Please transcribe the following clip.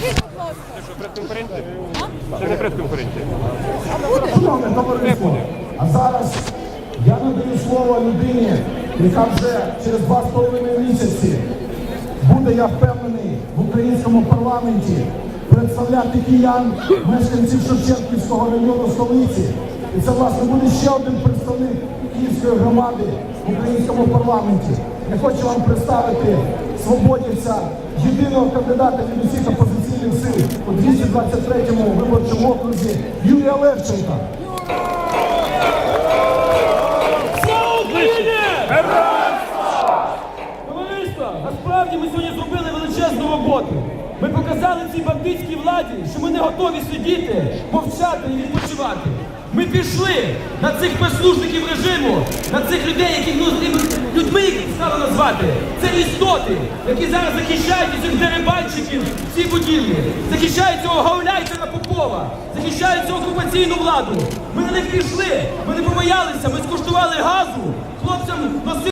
Будь ласка. Прес-конференція? Це не товариство, а зараз я надаю слово людині, яка вже через два з половиною місяці буде, я впевнений, в українському парламенті представляти киян, мешканців Шевченківського району столиці. І це, власне, буде ще один представник київської громади в українському парламенті. Я хочу вам представити свободівця, єдиного кандидата від усіх опозиційних сил у 223-му виборчому окрузі Юрія Левченка. Насправді ми сьогодні зробили величезну роботу. Ми показали цій бандитській владі, що ми не готові сидіти, мовчати і відпочивати. Ми пішли на цих послушників режиму, на цих людей, яких ну, їх назвати. Це істоти, які зараз захищають цих дерибанщиків ці будівлі, захищають цього гауляйтера Попова, захищають цю окупаційну владу. Ми на них пішли, ми не побоялися, ми скуштували